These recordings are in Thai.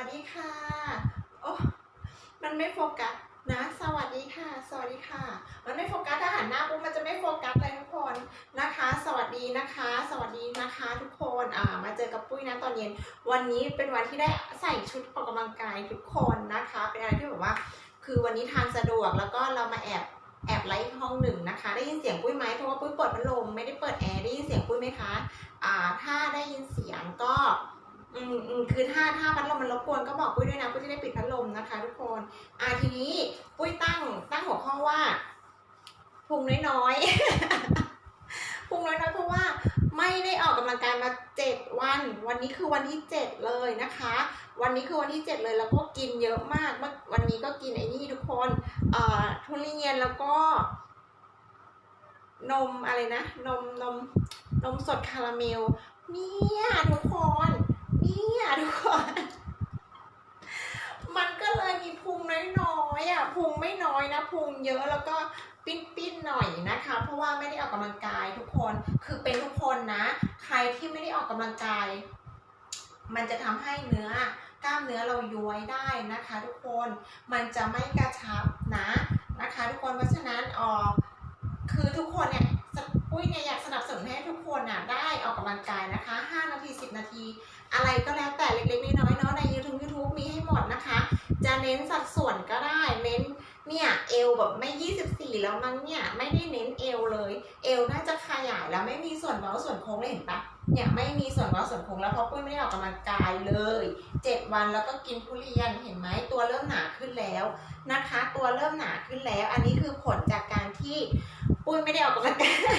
วัสดีค่ะ โอ้มันไม่โฟกัสนะ สวัสดีค่ะ สวัสดีค่ะ มันไม่โฟกัสถ้าหันหน้าปุ๊บมันจะไม่โฟกัสเลยทุกคนนะคะ สวัสดีนะคะ สวัสดีนะคะ ทุกคนอ่ามาเจอกับปุ้ยนะตอนเย็น วันนี้เป็นวันที่ได้ใส่ชุดออกกำลังกายทุกคนนะคะ เป็นอะไรที่แบบว่า คือวันนี้ทางสะดวกแล้วก็เรามาแอบแอบไลฟ์ห้องหนึ่งนะคะ ได้ยินเสียงปุ้ยไหมเพราะว่าปุ้ยเปิดพัดลมไม่ได้เปิดแอร์ได้ยินเสียงปุ้ยไหมคะอ่าถ้าได้ยินเสียงก็ อืมอืมคือถ้าถ้าพัดลมมันรบกวนก็บอกปุ้ยด้วยนะปุ้ยจะได้ปิดพัดลมนะคะ ทุกคนอ่าทีนี้ปุ้ยตั้งตั้งหัวข้อว่าพุงน้อยๆพุงน้อยๆเพราะว่าไม่ได้ออกกำลังกายมาเจ็ดวัน วันนี้คือวันที่เจ็ดเลยนะคะ วันนี้คือวันที่เจ็ดเลยแล้วก็กินเยอะมากเมื่อวันนี้ก็กินไอ้นี่ทุกคนเอ่อทุเรียนแล้วก็ นมอะไรนะ นมนมนมสดคาราเมลเนี่ยทุกคน เนี่ยทุกคนมันก็เลยมีพุงน้อยๆอะพุงไม่น้อยนะพุงเยอะแล้วก็ปิ้นๆหน่อยนะคะ เพราะว่าไม่ได้ออกกำลังกายทุกคน คือเป็นทุกคนนะ ใครที่ไม่ได้ออกกำลังกาย มันจะทำให้เนื้อกล้ามเนื้อเราย้วยได้นะคะ ทุกคน มันจะไม่กระชับนะนะคะ ทุกคน เพราะฉะนั้นออกคือทุกคนเนี่ยสปุ้ยเนี่ยอยากสนับสนุนให้ทุกคนน่ะได้ออกกำลังกายนะคะ 5 นาที 10 นาที อะไรก็แล้วแต่เล็กๆน้อยๆเนาะใน YouTube YouTube มีให้หมดนะคะ จะเน้นสัดส่วนก็ได้เน้นเนี่ยเอวแบบไม่ 24 แล้วมั้งเนี่ยไม่ได้เน้นเอวเลย เอวน่าจะขยายแล้วไม่มีส่วนเว้าส่วนโค้งเลยเห็นปะเนี่ยไม่มีส่วนเว้าส่วนโค้งแล้วเพราะปุ้ยไม่ได้ออกกำลังกายเลย 7 วันแล้วก็กินทุเรียนเห็นไหมตัวเริ่มหนาขึ้นแล้วนะคะ ตัวเริ่มหนาขึ้นแล้ว อันนี้คือผลจากการที่ปุ้ยไม่ได้ออกกำลังกาย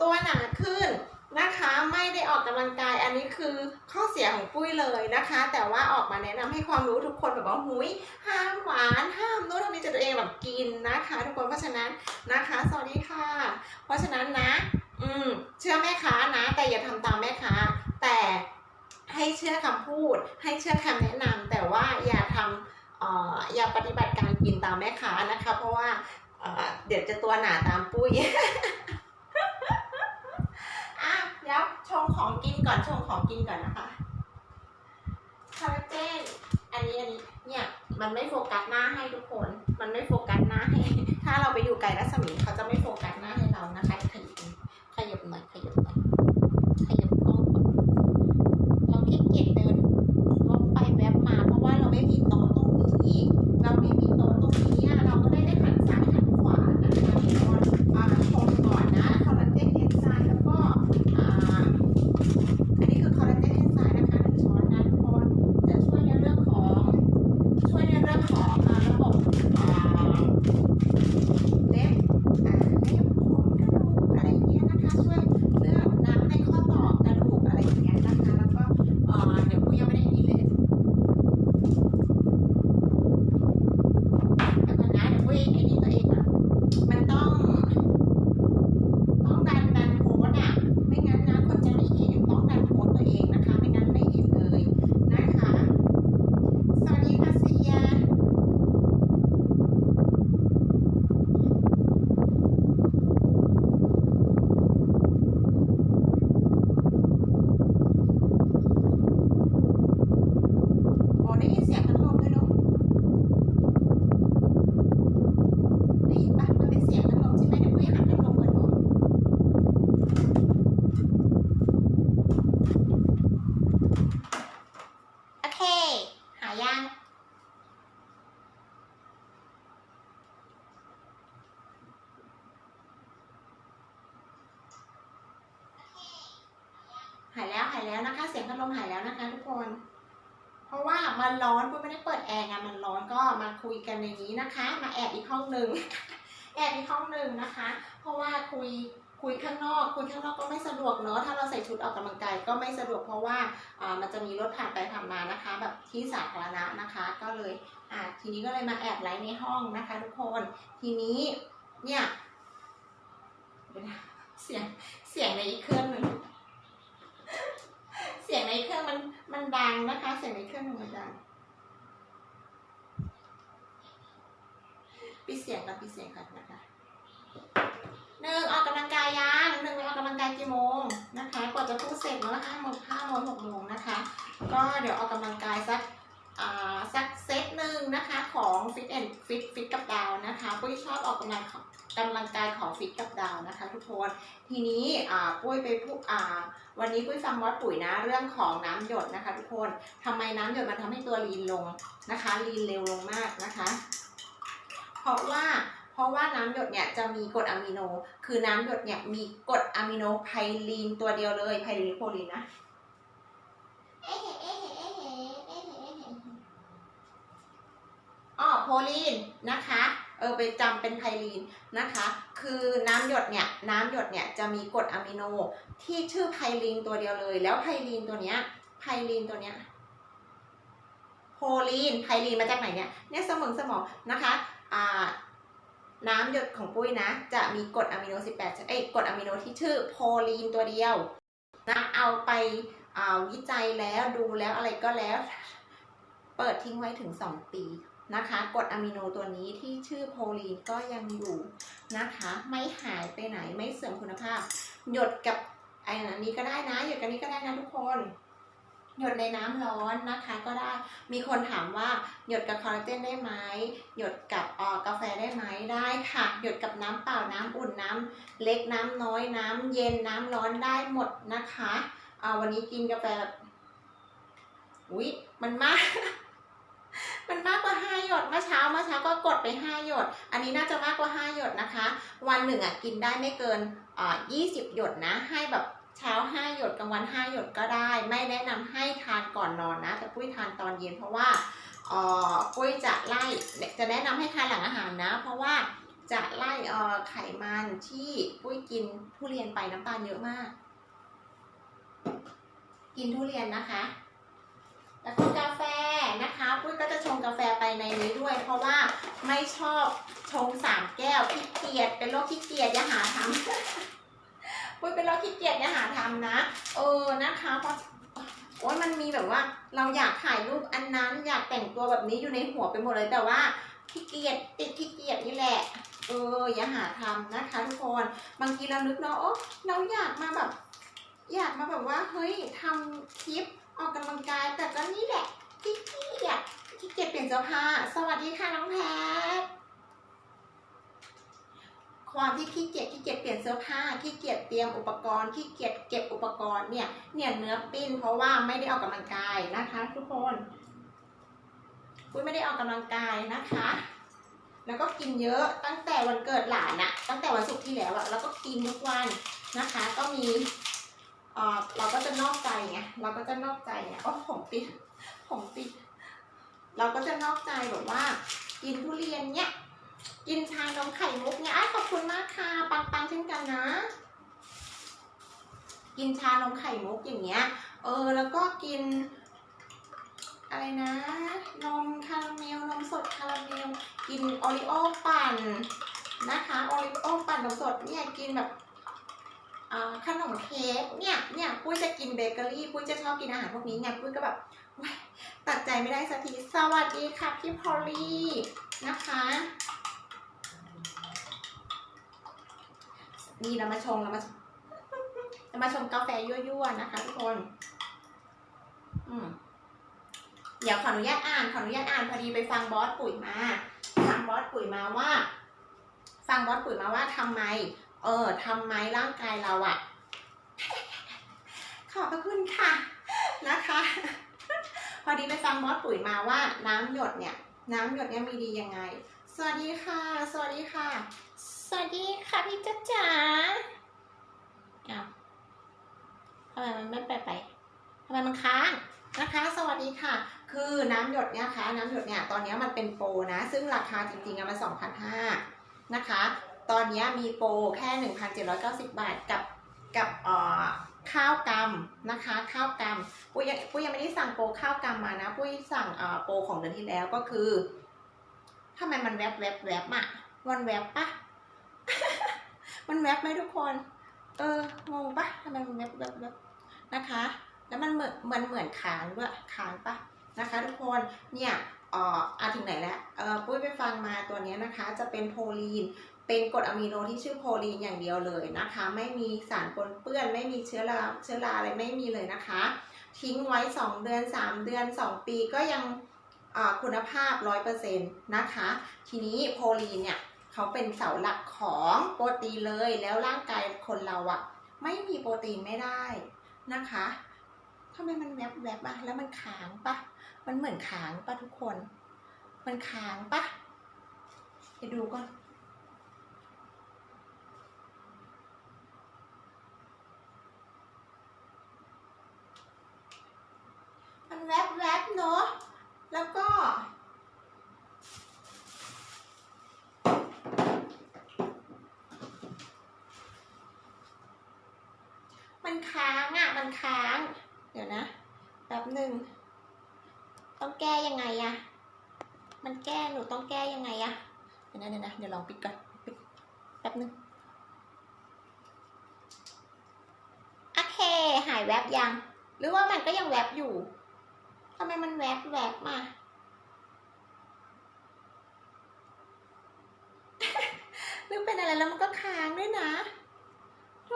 ตัวหนาขึ้น นะคะไม่ได้ออกกำลังกายอันนี้คือข้อเสียของปุ้ยเลยนะคะ แต่ว่าออกมาแนะนำให้ความรู้ทุกคนแบบว่าหุยห้ามหวานห้ามนู่นทำนี่จะตัวเองแบบกินนะคะ ทุกคนเพราะฉะนั้นนะคะสวัสดีค่ะ เพราะฉะนั้นนะ อืมเชื่อแม่ค้านะ แต่อย่าทำตามแม่ค้า แต่ให้เชื่อคำพูด ให้เชื่อคำแนะนำแต่ว่าอย่าทำอออย่าปฏิบัติการกินตามแม่ค้านะคะ เพราะว่าเดี๋ยวจะตัวหนาตามปุ้ย แล้วชงของกินก่อนชงของกินก่อนนะคะคาราเจนอันนี้อันนี้เนี่ย มันไม่โฟกัสหน้าให้ทุกคน มันไม่โฟกัสหน้าให้ ถ้าเราไปอยู่ไกลรัศมีเขาจะไม่โฟกัสหน้าให้เรานะคะขยับขยับหน่อยขยับหน่อยขยับกล้องก่อนเราขี้เกียจเดินรถไปแวบมา เพราะว่าเราไม่มีโต๊ะตรงนี้เราไม่มีโต๊ะตรงนี้อะเราก็ได้ได้หันซ้ายหันขวานะคะทุกคนอ่าชมก่อนนะคอลลาเจนเอนไซม์แล้วก็ อ่าอันนี้คือคอลลาเจนเอนไซม์นะคะหนึ่งช้อนนะทุกคนจะช่วยในเรื่องของ ช่วยในเรื่องของอ่าระบบอ่าเล็บอ่าเล็บผมกระดูกอะไรอย่างเงี้ยนะคะ ช่วยเรื่องน้ำในข้อต่อกระดูกอะไรอย่างเงี้ยนะคะ แล้วก็อ่าเดี๋ยวกูยังไม่ได้นี่เลยเดี๋ยวก่อนนะเดี๋ยวกูไอ้นี่ตัวเองอะมันต้อง ต้องดันดันโพสต์อะ ไม่งั้นนะคนจะไม่เห็นต้องดันโพสต์ตัวเองนะคะ ไม่งั้นไม่เห็นเลยนะคะ สวัสดีค่ะเซียโอ้ได้ยินเสียงพัดลมด้วยเนอะได้ยินปะมันเป็นเสียงพัดลมใช่ไหมเดี๋ยวปุ้ยหันพัดลมก่อนเนอะ โอเค หายัง หายแล้วหายแล้วนะคะ เสียงพัดลมหายแล้วนะคะ ทุกคน เพราะว่ามันร้อนปุ้ยไม่ได้เปิดแอร์ไงมันร้อนก็มาคุยกันในนี้นะคะ มาแอบอีกห้อ ง แอบอีกห้องหนึ่งนะคะ เพราะว่าคุยคุยข้างนอกคุยข้างนอกก็ไม่สะดวกเนอะถ้าเราใส่ชุดออกกำลังกายก็ไม่สะดวกเพราะว่ามันจะมีรถผ่านไปผ่านมานะคะ แบบที่สาธารณะนะคะ ก็เลยอ่าทีนี้ก็เลยมาแอบไลฟ์ในห้องนะคะ ทุกคนทีนี้เนี่ยเสียงเสียงในอีกเครื่องหนึ่งเสียงในเครื่องมันมันดังนะคะ เสียงในเครื่องมันดัง ปิดเสียงก่อนปิดเสียงก่อนนะคะหนึ่งออกกำลังกายยังหนึ่งไปออกกำลังกายกี่โมงนะคะกว่าจะพูดเสร็จแล้วห้าโมงห้าโมงหกโมงนะคะ ก็เดี๋ยวออกกำลังกายสักอ่าสักเซตหนึ่งนะคะของฟิตแอนฟิตฟิตกับดาวนะคะปุ้ยชอบออกกำลังกำลังกายของฟิตกับดาวนะคะ ทุกคนทีนี้อ่าปุ้ยไปพูดอ่าวันนี้ปุ้ยฟังมอสปุ๋ยนะเรื่องของน้ำหยดนะคะ ทุกคนทำไมน้ำหยดมันทำให้ตัวลีนลงนะคะลีนเร็วลงมากนะคะ เพราะว่าเพราะว่าน้ำหยดเนี่ยจะมีกรดอะมิโน คือน้ำหยดเนี่ยมีกรดอะมิโนไพลีนตัวเดียวเลยไพลีนโพลีนนะอ๋อโพลีนนะคะเออไปจำเป็นไพลีนนะคะ คือน้ำหยดเนี่ยน้ำหยดเนี่ยจะมีกรดอะมิโนที่ชื่อไพลีนตัวเดียวเลย แล้วไพลีนตัวเนี้ยไพลีนตัวเนี้ยโพลีนไพลีนมาจากไหนเนี่ยเนี่ยสมองสมองนะคะ น้ำหยดของปุ้ยนะ จะมีกรดอะมิโน 18 เอ้ยกรดอะมิโนที่ชื่อโพลีนตัวเดียวนะเอาไปาวิจัยแล้วดูแล้วอะไรก็แล้ว เปิดทิ้งไว้ถึง 2 ปีนะคะกรดอะมิโนตัวนี้ที่ชื่อโพลีนก็ยังอยู่นะคะ ไม่หายไปไหนไม่เสื่อมคุณภาพ หยดกับไอ้นี้ก็ได้นะ หยดกับนี้ก็ได้นะทุกคน หยดในน้ำร้อนนะคะก็ได้ มีคนถามว่าหยดกับคอลลาเจนได้ไหมหยดกับออกาแฟได้ไหมได้ค่ะ หยดกับน้ำเปล่าน้ำอุ่นน้ำเล็กน้ำน้อยน้ำเย็นน้ำร้อนได้หมดนะคะเอาวันนี้กินกาแฟแบบอุ๊ยมันมากมันมากกว่าห้าหยดเมื่อเช้าเมื่อเช้าก็กดไปห้าหยด อันนี้น่าจะมากกว่าห้าหยดนะคะ วันหนึ่งอะกินได้ไม่เกินอ่า20 หยดนะ ให้แบบ เช้า 5 หยดกลางวัน 5 หยดก็ได้ ไม่แนะนำให้ทานก่อนนอนนะ แต่ปุ้ยทานตอนเย็นเพราะว่าเออปุ้ยจะไล่จะแนะนำให้ทานหลังอาหารนะ เพราะว่าจะไล่เออไขมันที่ปุ้ยกินทุเรียนไปน้ำตาลเยอะมาก กินทุเรียนนะคะ แล้วก็กาแฟนะคะ ปุ้ยก็จะชงกาแฟไปในนี้ด้วย เพราะว่าไม่ชอบชงสามแก้วขี้เกียจเป็นโรคขี้เกียจอย่าหาทำ ปุ้ยเป็นโรคขี้เกียจอย่าหาทำนะ เออนะคะเพราะโอ้ยมันมีแบบว่า เราอยากถ่ายรูปอันนั้นอยากแต่งตัวแบบนี้อยู่ในหัวไปหมดเลยแต่ว่าขี้เกียจติดขี้เกียจนี่แหละ เอออย่าหาทำนะคะทุกคนบางทีเรานึกเนาะโอ้เราอยากมาแบบ อยากมาแบบว่าเฮ้ยทำคลิปออกกำลังกายแต่ก็นี่แหละขี้เกียจขี้เกียจเปลี่ยนเสื้อผ้าสวัสดีค่ะน้องแพท ความที่ขี้เกียจขี้เกียจเปลี่ยนเสื้อผ้าขี้เกียจเตรียมอุปกรณ์ขี้เกียจเก็บอุปกรณ์เนี่ยเนี่ยเนื้อปิ้นเพราะว่าไม่ได้ออกกำลังกายนะคะ ทุกคนปุ้ยไม่ได้ออกกำลังกายนะคะ แล้วก็กินเยอะตั้งแต่วันเกิดหลานอะตั้งแต่วันศุกร์ที่แล้วอะแล้วก็กินทุกวันนะคะ ก็มีเออเราก็จะนอกใจไงเราก็จะนอกใจไงโอ้ผมติดผมติดเราก็จะนอกใจแบบว่า กินทุเรียนเนี่ย กินชานมไข่มุกเนี่ยอ้ยขอบคุณมากค่ะปังปังๆเช่นกันนะ กินชานมไข่มุกอย่างเงี้ย เออแล้วก็กิน อะไรนะ นมคาราเมลนมสดคาราเมลกินโอริโอปั่นนะคะโอริโอปั่นนมสดเนี่ยกินแบบขนมเค้กเนี่ยเนี่ยปุ้ยจะกินเบเกอรี่ปุ้ยจะชอบกินอาหารพวกนี้ไงปุ้ยก็แบบตัดใจไม่ได้สักทีสวัสดีค่ะพี่พอลลี่นะคะ นี่เรามาชงเรามาเรามาชงกาแฟยั่วๆนะคะ ทุกคน อืมเดี๋ยวขออนุญาตอ่านขออนุญาตอ่านพอดีไปฟังบอสปุ๋ยมาฟังบอสปุ๋ยมาว่า ฟังบอสปุ๋ยมาว่าทำไม เออทำไมร่างกายเราอะขอบพระคุณค่ะนะคะ พอดีไปฟังบอสปุ๋ยมาว่าน้ำหยดเนี่ย น้ำหยดเนี่ยมีดียังไง สวัสดีค่ะ สวัสดีค่ะ สวัสดีค่ะพี่จ๊ะจ๋าอ้าวทำไมมันไม่ไปไปทำไมมันค้างนะคะ สวัสดีค่ะ คือน้ำหยดเนี่ยค่ะน้ำหยดเนี่ยตอนนี้มันเป็นโปรนะ ซึ่งราคาจริงๆอะมัน2,500นะคะ ตอนนี้มีโปรแค่ 1,790 บาทกับกับเอ่อข้าวกำนะคะข้าวกำปุ้ยยังปุ้ยยังไม่ได้สั่งโปรข้าวกำมานะปุ้ยสั่งเอ่อโปรของเดือนที่แล้วก็คือทำไมมันแวบแวบแวบอะมันแวบปะ มันแวบไหมทุกคน เอองงปะทำไมมันแวบแวบแวบนะคะ แล้วมันเหมือนมันเหมือนค้างด้วยค้างปะนะคะ ทุกคนเนี่ยอ่ออาถึงไหนแล้วเออปุ้ยไปฟังมาตัวเนี้ยนะคะ จะเป็นโพลีนเป็นกรดอะมิโนที่ชื่อโพลีนอย่างเดียวเลยนะคะ ไม่มีสารปนเปื้อน ไม่มีเชื้อราเชื้อราอะไรไม่มีเลยนะคะ ทิ้งไว้ 2 เดือน 3 เดือน 2 ปีก็ยังคุณภาพ 100%นะคะ ทีนี้โพลีนเนี่ย เขาเป็นเสาหลักของโปรตีนเลยแล้วร่างกายคนเราอะไม่มีโปรตีนไม่ได้นะคะทำไมมันแวบแวบอะแล้วมันค้างปะมันเหมือนค้างปะทุกคน มันค้างปะไปดูก่อนมันแวบแวบๆเนอะแล้วก็ มันค้างอะ มันค้าง เดี๋ยวนะแป๊บหนึ่ง ต้องแก้ ยังไงอะมันแก้หนูต้องแก้ยังไงอะเดี๋ยวนะเดี๋ยวนะเดี๋ยวลองปิดก่อนปิดแป๊บนึงโอเคหายแวบยัง หรือว่ามันก็ยังแวบอยู่ทำไมมันแวบแวบมา หรือเป็นอะไรแล้วมันก็ค้างด้วยนะ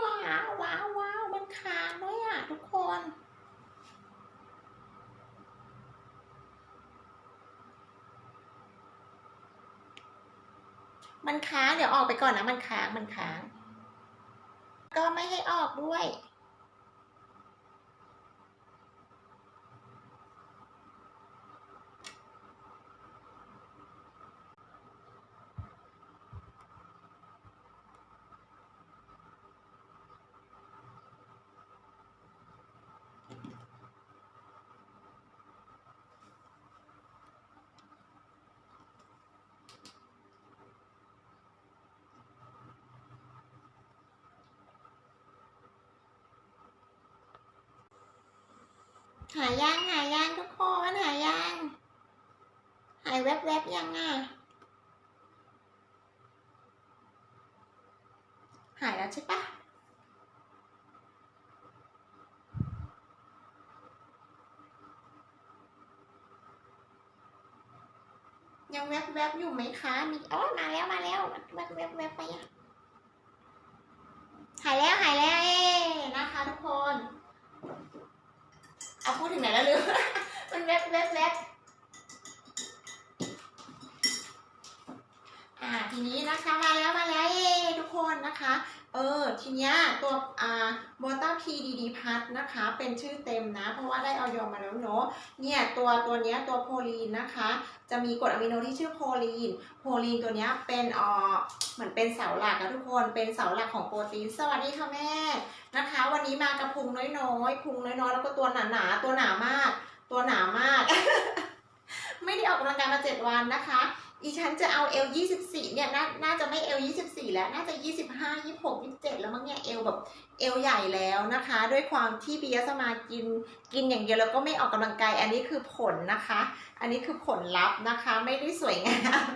ว้าวว้าวว้าวมันค้างด้วยอะ ทุกคน มันค้างเดี๋ยวออกไปก่อนนะมันค้างมันค้าง ก็ไม่ให้ออกด้วย หายยังหายยังทุกคนหายยังหายแวบๆยังอะ หายแล้วใช่ปะยังแวบๆอยู่ไหมคะ มีอ๋อมาแล้วมาแล้วแวบๆแวบไปอะหายแล้วหายแล้วเอ้นะคะทุกคน เอาพูดถึงไหนแล้วลืม มันแวบแวบแวบอ่าทีนี้นะคะมาแล้วมาแล้วเย้ทุกคนนะคะ เออ ทีเนี้ยตัวอ่าบอต้าพีดีดีพัทนะคะ เป็นชื่อเต็มนะ เพราะว่าได้ออยอมาแล้วเนาะเนี่ยตัวตัวเนี้ยตัวโพลีนนะคะ จะมีกรดอะมิโนที่ชื่อโพลีน โพลีนตัวเนี้ยเป็นอ่อเหมือนเป็นเสาหลักอะทุกคนเป็นเสาหลักของโปรตีน สวัสดีค่ะแม่นะคะ วันนี้มากับพุงน้อยๆพุงน้อยๆแล้วก็ตัวหนาๆตัวหนามาก ตัวหนามาก ไม่ได้ออกกำลังกายมาเจ็ดวันนะคะ อีฉันจะเอาเอลยี่สิบสี่เนี่ยนาน่าจะไม่เอลยี่สิบสี่แล้ว น่าจะยี่สิบห้ายี่หกยี่เจ็ดแล้วมั้งเนี่ยเอลแบบเอลใหญ่แล้วนะคะ ด้วยความที่ปิยสมากินกินอย่างเดียวแล้วก็ไม่ออกกำลังกาย อันนี้คือผลนะคะ อันนี้คือผลลัพธ์นะคะ ไม่ได้สวยงาม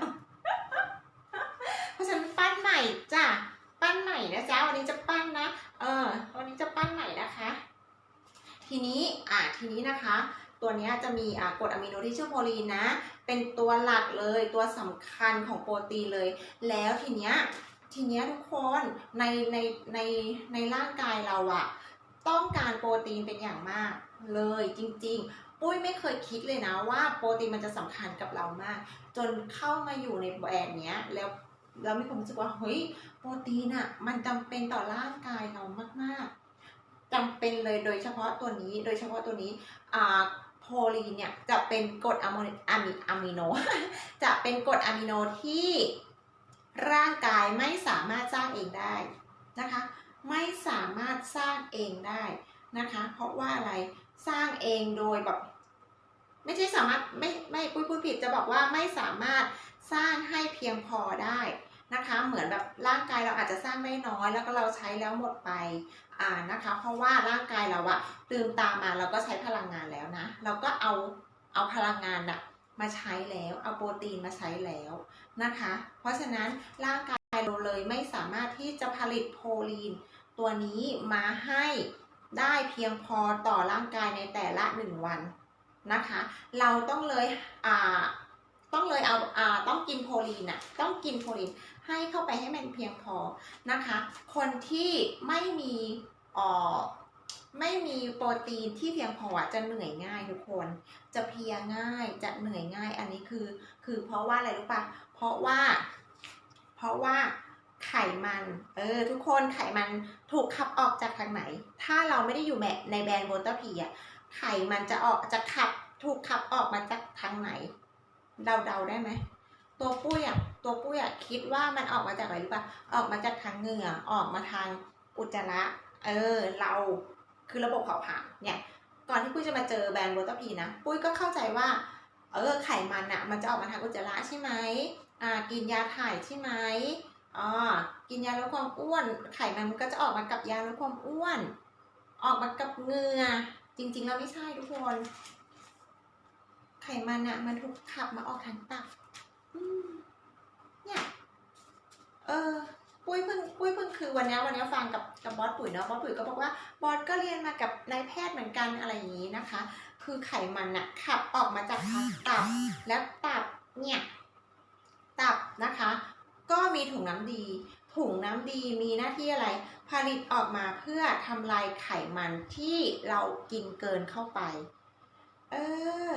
เพราะฉะนั้นปั้นใหม่จ้ะปั้นใหม่นะจ๊ะวันนี้จะปั้นนะ เออ วันนี้จะปั้นใหม่นะคะ ทีนี้อ่าทีนี้นะคะ ตัวนี้จะมีอ่ากรดอะมิโนที่ชื่อโพลีนนะ เป็นตัวหลักเลยตัวสำคัญของโปรตีนเลย แล้วทีเนี้ยทีเนี้ยทุกคนในในในในร่างกายเราอะต้องการโปรตีนเป็นอย่างมากเลยจริง ๆ ปุ้ยไม่เคยคิดเลยนะว่าโปรตีนมันจะสำคัญกับเรามาก จนเข้ามาอยู่ในแบรนด์เนี้ยแล้วแล้วมีความรู้สึกว่าเฮ้ยโปรตีนอะมันจำเป็นต่อร่างกายเรามากๆจำเป็นเลยโดยเฉพาะตัวนี้โดยเฉพาะตัวนี้อ่า โพลีนเนี่ยจะเป็นกรดอะมิอะมิโน จะเป็นกรดอะมิโนที่ร่างกายไม่สามารถสร้างเองได้นะคะ ไม่สามารถสร้างเองได้นะคะ เพราะว่าอะไรสร้างเองโดยแบบไม่ใช่สามารถไม่ไม่ปุ้ยปุ้ยผิดจะบอกว่าไม่สามารถสร้างให้เพียงพอได้นะคะ เหมือนแบบร่างกายเราอาจจะสร้างได้น้อยแล้วก็เราใช้แล้วหมดไป อ่านะคะ เพราะว่าร่างกายเราอะตื่นตามาเราก็ใช้พลังงานแล้วนะ เราก็เอาเอาพลังงานอะมาใช้แล้ว เอาโปรตีนมาใช้แล้วนะคะ เพราะฉะนั้นร่างกายเราเลยไม่สามารถที่จะผลิตโพลีน ตัวนี้มาให้ได้เพียงพอต่อร่างกายในแต่ละหนึ่งวันนะคะ เราต้องเลยอ่าต้องเลยเอาอ่าต้องกินโพลีนอะต้องกินโพลีน ให้เข้าไปให้มันเพียงพอนะคะ คนที่ไม่มีออไม่มีโปรตีนที่เพียงพอจะเหนื่อยง่ายทุกคน จะเพียง่ายจะเหนื่อยง่ายอันนี้คือ คือเพราะว่าอะไรรู้ปะเพราะว่า เพราะว่าไขมัน เออ ทุกคนไขมันถูกขับออกจากทางไหน ถ้าเราไม่ได้อยู่ในแบรนด์โบตาพีอะไขมันจะออกจะขับถูกขับออกมาจากทางไหน เดาเดาได้ไหม ตัวปุ้ยอะตัวปุ้ยอะคิดว่ามันออกมาจากอะไรหรู้ปะออกมาจากทางเหงื่อออกมาทางอุจจาระเออเราคือระบบเผาผลาญเนี่ยก่อนที่ปุ้ยจะมาเจอแบรนด์โบตาพีนะปุ้ยก็เข้าใจว่าเออไขมันอะมันจะออกมาทางอุจจาระใช่ไหมอ่ากินยาถ่ายใช่ไหมอ่ากินยาลดความอ้วน ไขมันมันก็จะออกมากับยาลดความอ้วน ออกมากับเหงื่อจริง ๆ แล้วไม่ใช่ทุกคน ไขมันอะมันถูกขับมาออกทางตับอืมเนี่ย เออปุ้ยเพิ่งปุ้ยเพิ่งคือวันนี้วันนี้ฟังกับกับบอสปุ๋ยเนาะบอสปุ๋ยก็บอกว่าบอสก็เรียนมากับนายแพทย์เหมือนกันอะไรอย่างนี้นะคะ คือไขมันอะขับออกมาจากตับแล้วตับเนี่ยตับนะคะ ก็มีถุงน้ำดี ถุงน้ำดีมีหน้าที่อะไร ผลิตออกมาเพื่อทำลายไขมันที่เรากินเกินเข้าไป เออ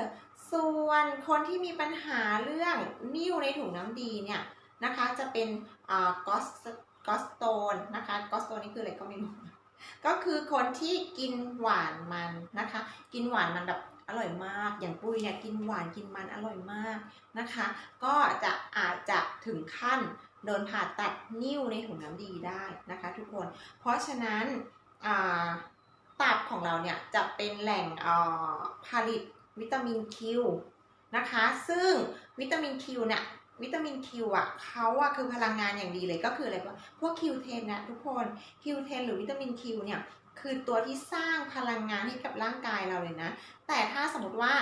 ส่วนคนที่มีปัญหาเรื่องนิ่วในถุงน้ำดีเนี่ยนะคะ จะเป็น กอสกอสโตนนะคะกอสโตนนี่คืออะไรก็ไม่รู้ ก็คือคนที่กินหวานมันนะคะ กินหวานมันแบบอร่อยมาก อย่างปุ้ยเนี่ยกินหวานกินมันอร่อยมากนะคะ ก็จะอาจจะถึงขั้นโดนผ่าตัดนิ่วในถุงน้ำดีได้นะคะ ทุกคน เพราะฉะนั้นอ่าตับของเราเนี่ยจะเป็นแหล่งผลิตวิตามินคิวนะคะ ซึ่งวิตามินคิวเนี่ย วิตามินคิวอะเขาอะคือพลังงานอย่างดีเลยก็คืออะไรพวกพวกคิวเทนนะทุกคนคิวเทนหรือวิตามินคิวเนี่ยคือตัวที่สร้างพลังงานให้กับร่างกายเราเลยนะ แต่ถ้าสมมติว่า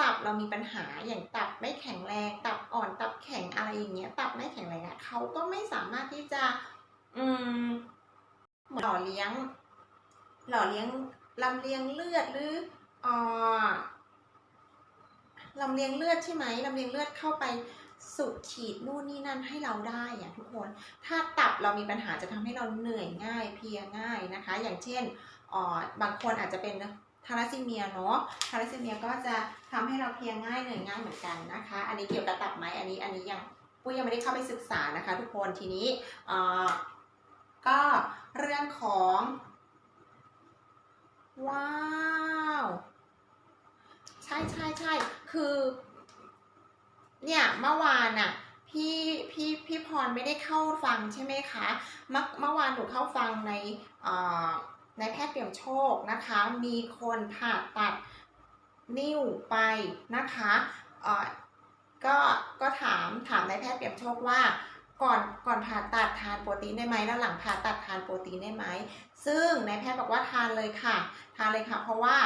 ตับเรามีปัญหาอย่างตับไม่แข็งแรง ตับอ่อนตับแข็งอะไรอย่างเงี้ยตับไม่แข็งแรงอะเขาก็ไม่สามารถที่จะอืมหมือนหล่อเลี้ยง หล่อเลี้ยงลำเลียงเลือดหรืออ่าลำเลียงเลือดใช่ไหมลำเลียงเลือดเข้าไป สูบฉีดนู่นนี่นั่นให้เราได้อะทุกคน ถ้าตับเรามีปัญหาจะทำให้เราเหนื่อยง่ายเพียง่ายนะคะ อย่างเช่นออบางคนอาจจะเป็นทาราซีเมียเนาะทาราซีเมียก็จะทำให้เราเพียง่ายเหนื่อยง่ายเหมือนกันนะคะ อันนี้เกี่ยวกับตับไหมอันนี้อันนี้ยังปุ้ยยังไม่ได้เข้าไปศึกษานะคะ ทุกคนทีนี้อ่าก็เรื่องของว้าว ใช่ใช่ใช่คือ เนี่ยเมื่อวานน่ะพี่พี่พี่พรไม่ได้เข้าฟังใช่ไหมคะเมื่อเมื่อวานหนูเข้าฟังในอ่อในแพทย์เปี่ยมโชคนะคะ มีคนผ่าตัดนิ้วไปนะคะเอ่อก็ก็ถามถามนายแพทย์เปี่ยมโชคว่าก่อนก่อนผ่าตัดทานโปรตีนได้ไหมแล้วหลังผ่าตัดทานโปรตีนได้ไหม ซึ่งนายแพทย์บอกว่าทานเลยค่ะ ทานเลยค่ะ เพราะว่า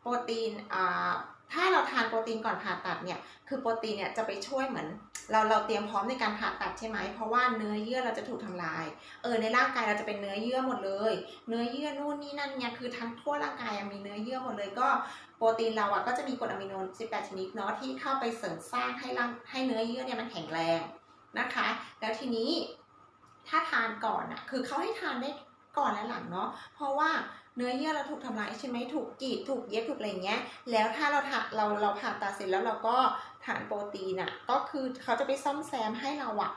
โปรตีนอ่า ถ้าเราทานโปรตีนก่อนผ่าตัดเนี่ย คือโปรตีนเนี่ยจะไปช่วยเหมือน เราเราเตรียมพร้อมในการผ่าตัดใช่ไหม เพราะว่าเนื้อเยื่อเราจะถูกทำลาย เออในร่างกายเราจะเป็นเนื้อเยื่อหมดเลย เนื้อเยื่อนู่นนี่นั่นเนี่ยคือทั้งทั่วร่างกายมีเนื้อเยื่อหมดเลยก็โปรตีนเราอะก็จะมีกรดอะมิโน 18 ชนิดเนาะที่เข้าไปเสริมสร้างให้ร่างให้เนื้อเยื่อเนี่ยมันแข็งแรงนะคะ แล้วทีนี้ถ้าทานก่อนอะคือเขาให้ทานได้ก่อนและหลังเนาะ เพราะว่า เนื้อเยื่อเราถูกทำลายใช่ไหมถูกกรีดถูกเย็บถูกอะไรเงี้ย แล้วถ้าเราทาเราเราผ่าตัดเสร็จแล้วเราก็ทานโปรตีนอะก็คือเขาจะไปซ่อมแซมให้เราอะ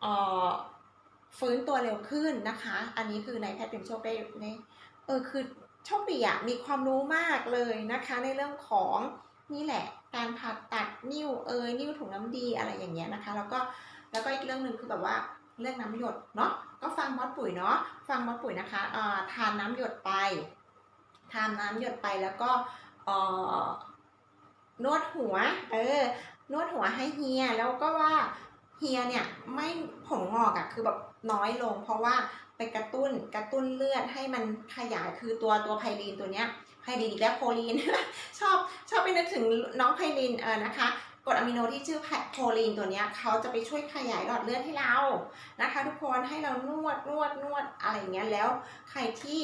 เอ่อฟื้นตัวเร็วขึ้นนะคะ อันนี้คือในแพทย์เป็นโชคได้ในเออคือโชคดีอะมีความรู้มากเลยนะคะ ในเรื่องของนี่แหละ การผ่าตัดนิ้วเอยนิ้วถุงน้ำดีอะไรอย่างเงี้ยนะคะ แล้วก็แล้วก็อีกเรื่องหนึ่งคือแบบว่า เรื่องน้ำหยดเนาะก็ฟังมอสปุ๋ยเนาะฟังมอสปุ๋ยนะคะอ่าทานน้ำหยดไปทานน้ำหยดไปแล้วก็เอ่อนวดหัวเออนวดหัวให้เฮียแล้วก็ว่าเฮียเนี่ยไม่ผมงอกอะคือแบบน้อยลง เพราะว่าไปกระตุ้นกระตุ้นเลือดให้มันขยายคือตัวตัวไพลีนตัวเนี้ยไพลีนอีกแล้วโพลีนชอบชอบไปนึกถึงน้องไพลีนเออนะคะ กรดอะมิโนที่ชื่อโพลีนตัวนี้เขาจะไปช่วยขยายหลอดเลือดให้เรานะคะ ทุกคนให้เรานวดนวดนวดอะไรอย่างเงี้ยแล้วใครที่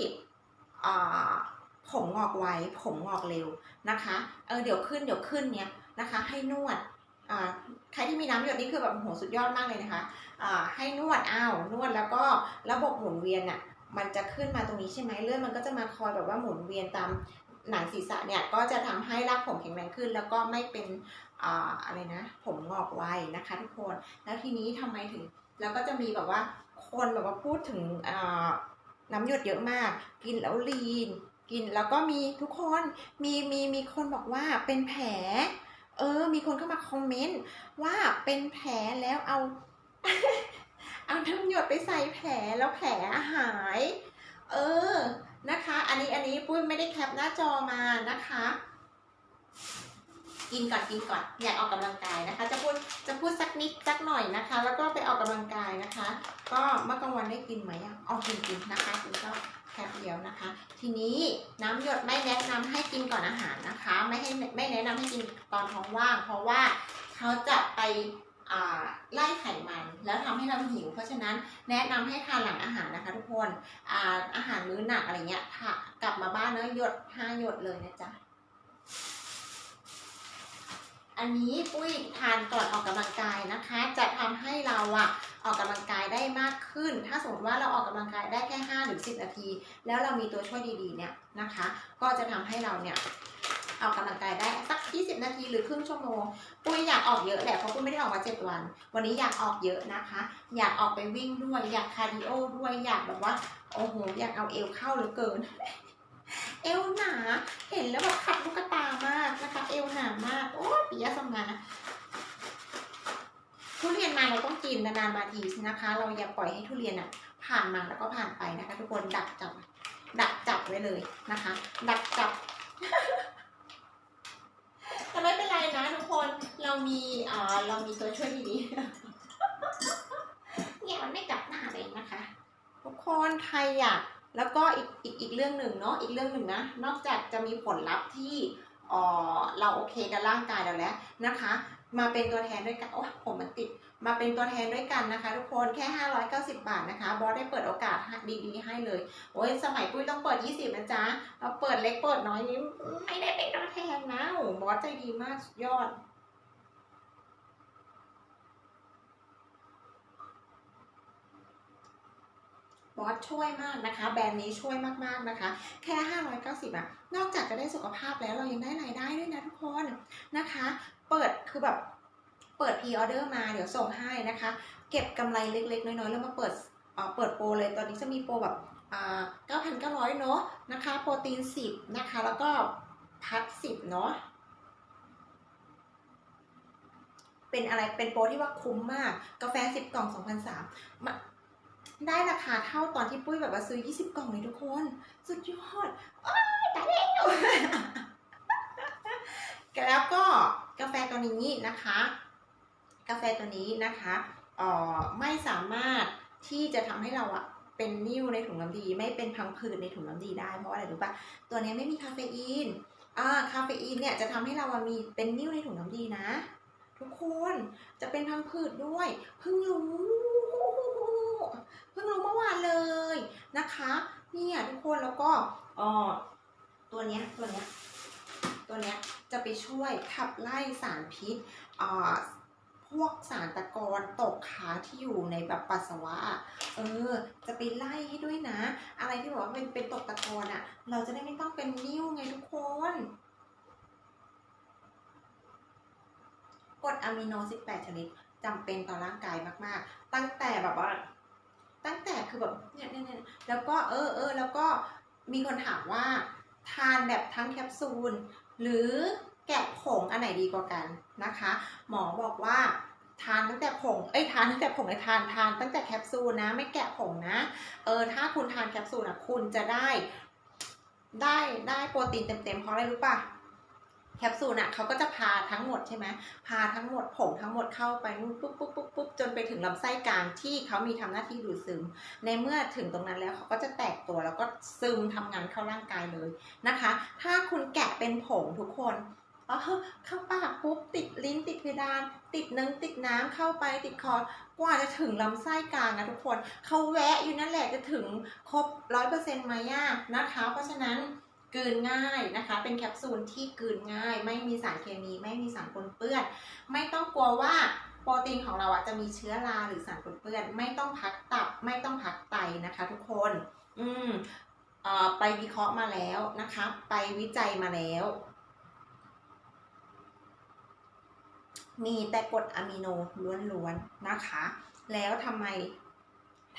ผมงอกไวผมงอกเร็วนะคะเออเดี๋ยวขึ้นเดี๋ยวขึ้นเนี่ยนะคะ ให้นวดอ่าใครที่มีน้ำหยดนี่คือแบบโหสุดยอดมากเลยนะคะให้นวดอ้าวนวดแล้วก็ระบบหมุนเวียนอะมันจะขึ้นมาตรงนี้ใช่ไหมเลือดมันก็จะมาคอยแบบว่าหมุนเวียนตามหนังศีรษะเนี่ยก็จะทำให้รากผมแข็งแรงขึ้น แล้วก็ไม่เป็น อะไรนะ ผมงอกไวนะคะทุกคน แล้วทีนี้ทำไมถึง แล้วก็จะมีแบบว่าคนแบบว่าพูดถึงน้ำหยดเยอะมาก กินแล้วลีน กินแล้วก็มีทุกคนมีมีมีคนบอกว่าเป็นแผล เออ มีคนเข้ามาคอมเมนต์ว่าเป็นแผลแล้วเอา เอาน้ำหยดไปใส่แผลแล้วแผลหาย เออนะคะ อันนี้อันนี้ปุ้ยไม่ได้แคปหน้าจอมานะคะ กินก่อนกินก่อนอยากออกกำลังกายนะคะ จะพูดจะพูดสักนิดสักหน่อยนะคะ แล้วก็ไปออกกำลังกายนะคะ ก็เมื่อกลางวันได้กินไหมออกกินกินนะคะกินก็แค่เดียวนะคะ ทีนี้น้ำหยดไม่แนะนำให้กินก่อนอาหารนะคะ ไม่ให้ไม่แนะนำให้กินตอนท้องว่าง เพราะว่าเขาจะไปไล่ไขมันแล้วทำให้เราหิว เพราะฉะนั้นแนะนำให้ทานหลังอาหารนะคะ ทุกคนอาอาหารมื้อหนักอะไรเงี้ยถากลับมาบ้านเนอะหยดห้าหยดเลยนะจ๊ะ อันนี้ปุ้ยทานก่อนออกกำลังกายนะคะ จะทำให้เราอะออกกำลังกายได้มากขึ้น ถ้าสมมติว่าเราออกกำลังกายได้แค่5หรือ10นาที แล้วเรามีตัวช่วยดีๆเนี่ยนะคะ ก็จะทำให้เราเนี่ยออกกำลังกายได้สัก 20 นาทีหรือครึ่งชั่วโมง ปุ้ยอยากออกเยอะแหละเพราะปุ้ยไม่ได้ออกมา 7 วัน วันนี้อยากออกเยอะนะคะ อยากออกไปวิ่งด้วย อยากคาร์ดิโอด้วยอยากแบบว่าโอ้โหอยากเอาเอวเข้าเหลือเกิน เอวหนา เห็นแล้วแบบขัดลูกตามากนะคะ เอวหนามากโอ้ ปิยะสมมาทุเรียนมาเราต้องกินนานๆมาทีนะคะ เราอย่าปล่อยให้ทุเรียนอะผ่านมาแล้วก็ผ่านไปนะคะ ทุกคนดักจับ ดักจับไว้เลยนะคะ ดักจับแต่ไม่เป็นไรนะทุกคนเรามีอ่าเรามีตัวช่วยดีๆเนี่ยมันไม่กลับหน้าเลยนะคะ ทุกคนใครอยากแล้วก็อีกอีกอีกเรื่องหนึ่งเนาะอีกเรื่องหนึ่งนะ นอกจากจะมีผลลัพธ์ที่ เออเราโอเคกับร่างกายเราแล้วนะคะ มาเป็นตัวแทนด้วยกันโอ้ผมมันติดมาเป็นตัวแทนด้วยกันนะคะ ทุกคนแค่ 590 บาทนะคะ บอสได้เปิดโอกาสดีๆให้เลยโอ้ยสมัยปุ้ยต้องเปิด 20นะจ๊ะเราเปิดเล็กเปิดน้อยนี้ไม่ได้เป็นตัวแทนนะบอสใจดีมากยอด บอสช่วยมากนะคะ แบรนด์นี้ช่วยมากๆนะคะ แค่ 590อะนอกจากจะได้สุขภาพแล้วเรายังได้รายได้ด้วยนะทุกคนนะคะ เปิดคือแบบเปิดพรีออเดอร์มาเดี๋ยวส่งให้นะคะ เก็บกำไรเล็กๆ น้อยๆ แล้วมาเปิดเอ่อเปิดโปรเลยตอนนี้จะมีโปรแบบ9,900 เนาะนะคะ โปรตีน 10 นะคะ แล้วก็พัด 10 เนาะเป็นอะไรเป็นโปรที่ว่าคุ้มมาก กาแฟ 10 กล่อง2,300มา ได้ราคาเท่าตอนที่ปุ้ยแบบว่าซื้อ 20 กล่องเลยทุกคน สุดยอดโอ้ยตายแล้วแล้วก็กาแฟตัวนี้นะคะ กาแฟตัวนี้นะคะเอ่อไม่สามารถที่จะทำให้เราอะเป็นนิ่วในถุงน้ำดี ไม่เป็นพังผืดในถุงน้ำดีได้เพราะอะไรรู้ปะตัวนี้ไม่มีคาเฟอีนอ่าคาเฟอีนเนี่ยจะทำให้เราอะมีเป็นนิ่วในถุงน้ำดีนะ ทุกคนจะเป็นพังผืดด้วยเพิ่งรู้ เพิ่งรู้เมื่อวานเลยนะคะเนี่ยทุกคนแล้วก็เอ่อตัวเนี้ยตัวเนี้ยตัวเนี้ยจะไปช่วยขับไล่สารพิษอ่าพวกสารตะกอนตกค้างที่อยู่ในแบบปัสสาวะอะเออ จะไปไล่ให้ด้วยนะ อะไรที่บอกว่าเป็นเป็นตกตะกอนอะ่ะ เราจะได้ไม่ต้องเป็นนิ้วไงทุกคนกรดอะมิโน 18 ชนิดจำเป็นต่อร่างกายมาก ๆ ตั้งแต่แบบว่า ตั้งแต่คือแบบเนี่ยเนี่ยแล้วก็เออเออแล้วก็มีคนถามว่าทานแบบทั้งแคปซูล หรือแกะผงอันไหนดีกว่ากันนะคะ หมอบอกว่าทานตั้งแต่ผง เอ้ยทานตั้งแต่ผงเลยทานทานตั้งแต่แคปซูลนะไม่แกะผงนะ เออถ้าคุณทานแคปซูลนะคุณจะได้ ได้ได้โปรตีนเต็มๆเพราะอะไรรู้ป่ะ แคปซูลน่ะเขาก็จะพาทั้งหมดใช่ไหมพาทั้งหมดผงทั้งหมดเข้าไปนู่นปุ๊บปุ๊บปุ๊บปุ๊บจนไปถึงลำไส้กลางที่เขามีทำหน้าที่ดูดซึม ในเมื่อถึงตรงนั้นแล้วเขาก็จะแตกตัวแล้วก็ซึมทำงานเข้าร่างกายเลยนะคะ ถ้าคุณแกะเป็นผงทุกคนอ๋อเข้าปากปุ๊บติดลิ้นติดเพดาน ติดเนื้อติดน้ำเข้าไปติดคอกว่าจะถึงลำไส้กลางอะทุกคนเขาแวะอยู่นั่นแหละจะถึงครบร้อยเปอร์เซ็นต์ไหมอะนะคะ เพราะฉะนั้น กืนง่ายนะคะ เป็นแคปซูลที่กืนง่าย ไม่มีสารเคมีไม่มีสารปนเปื้อน ไม่ต้องกลัวว่าโปรตีนของเราอะจะมีเชื้อราหรือสารปนเปื้อน ไม่ต้องพักตับไม่ต้องพักไตนะคะทุกคน อืมเอ่อไปวิเคราะห์มาแล้วนะคะ ไปวิจัยมาแล้ว มีแต่กรดอะมิโนล้วนๆนะคะ แล้วทำไม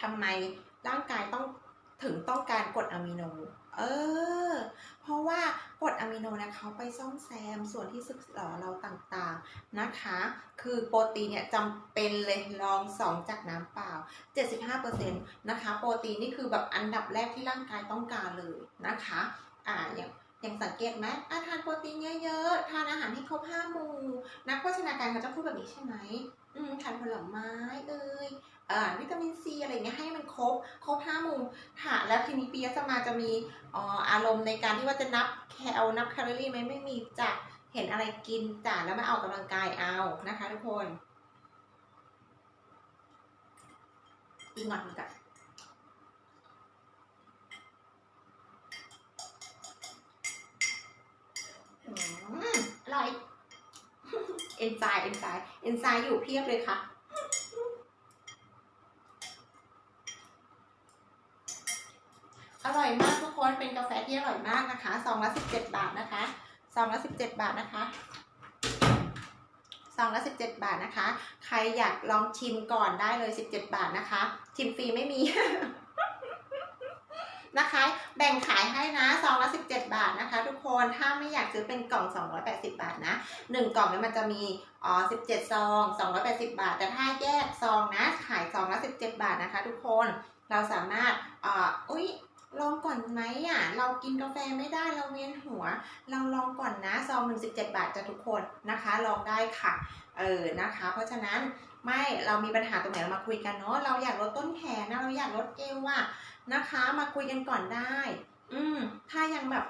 ทำไมร่างกายต้องถึงต้องการกรดอะมิโน เออ เพราะว่ากรดอะมิโนนะเขาไปซ่อมแซมส่วนที่สึกหรอเราต่างๆนะคะ คือโปรตีนเนี่ยจำเป็นเลยรองสองจากน้ำเปล่า 75%นะคะ โปรตีนนี่คือแบบอันดับแรกที่ร่างกายต้องการเลยนะคะ อ่าอย่าง อย่างสังเกตไหมอะทานโปรตีนเยอะๆ ทานอาหารให้ครบห้าหมู่ นักโภชนาการเขาจะพูดแบบนี้ใช่ไหมอืมทานผลไม้เอ่ยอ่าวิตามินซีอะไรเงี้ยให้มันครบ ครบห้าหมู่ค่ะแล้วทีนี้ปียสมาจะมีอ่ออารมณ์ในการที่ว่าจะนับแคลนับแคลอรี่ไหมไม่มีจ้ะเห็นอะไรกินจ้ะแล้วมาออกกำลังกายเอานะคะทุกคนอีกหน่อยกัน อร่อย เอนไซม์เอนไซม์เอนไซม์อยู่เพียบเลยค่ะ อร่อยมากทุกคน เป็นกาแฟที่อร่อยมากนะคะซองละสิบเจ็ดบาทนะคะซองละสิบเจ็ดบาทนะคะซองละสิบเจ็ดบาทนะคะ ใครอยากลองชิมก่อนได้เลยสิบเจ็ดบาทนะคะ ชิมฟรีไม่มี นะคะ แบ่งขายให้นะซองละ17 บาทนะคะ ทุกคนถ้าไม่อยากซื้อเป็นกล่อง 280 บาทนะ1กล่องเนี่ยมันจะมีอ๋อ17 ซอง 280 บาท แต่ถ้าแยกซองนะขายซองละ17 บาทนะคะ ทุกคนเราสามารถอ่าอุ้ยลองก่อนไหมอะ เรากินกาแฟไม่ได้เราเวียนหัว เราลองก่อนนะซองหนึ่งสิบเจ็ดบาทจะทุกคนนะคะ ลองได้ค่ะ เออนะคะ เพราะฉะนั้นไม่เรามีปัญหาตรงไหนเรามาคุยกันเนาะเราอยากลดต้นแขนนะเราอยากลดเอวอะ นะคะ มาคุยกันก่อนได้ อืม ถ้ายังแบบ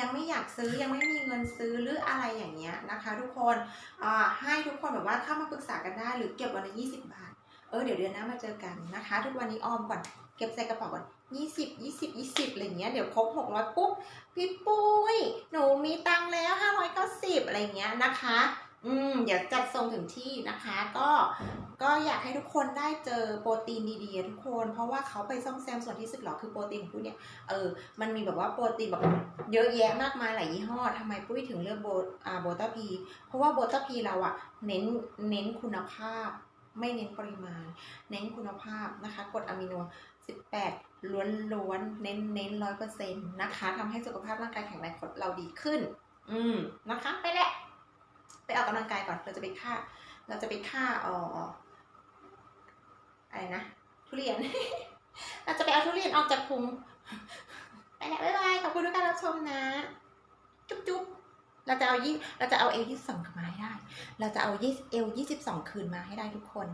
ยังไม่อยากซื้อยังไม่มีเงินซื้อหรืออะไรอย่างเงี้ยนะคะ ทุกคนให้ทุกคนแบบว่าเข้ามาปรึกษากันได้หรือเก็บวันละยี่สิบาท เออเดี๋ยวเดือนหน้ามาเจอกันนะคะ ทุกวันนี้ออมก่อนเก็บใส่กระเป๋าก่อนยี่สิบยี่สิบยี่สิบอะไรเงี้ยเดี๋ยวครบหกร้อยปุ๊บพี่ปุ้ยหนูมีตังค์แล้วห้าร้อยเก้าสิบอะไรเงี้ยนะคะอืมเดี๋ยวจัดส่งถึงที่นะคะ ก็ก็อยากให้ทุกคนได้เจอโปรตีนดีๆทุกคน เพราะว่าเขาไปซ่อมแซมส่วนที่สึกหรอคือโปรตีนของปุ้ยเนี่ยเออมันมีแบบว่าโปรตีนแบบเยอะแยะมากมายหลายยี่ห้อทำไมปุ้ยถึงเลือกโบอ่าโบต้าพี เพราะว่าโบต้าพีเราอะเน้นเน้นคุณภาพ ไม่เน้นปริมาณ เน้นคุณภาพนะคะกรดอะมิโน18 ล้วนล้วนๆเน้นเน้นร้อยเปอร์เซ็นต์นะคะทำให้สุขภาพร่างกายแข็งแรงของเราดีขึ้น อืมนะคะ ไปแหละ ไปออกกำลังกายก่อนเราจะไปฆ่า เราจะไปฆ่าเอ่ออะไรนะทุเรียน เราจะไปเอาทุเรียนออกจากพุงไปแล้วบ๊ายบายขอบคุณทุกการรับชมนะ จุ๊บจุ๊บเราจะเอายี่เราจะเอาเอลยี่สิบสองกลับมาให้ได้ เราจะเอายี่เอลยี่สิบสองคืนมาให้ได้ทุกคน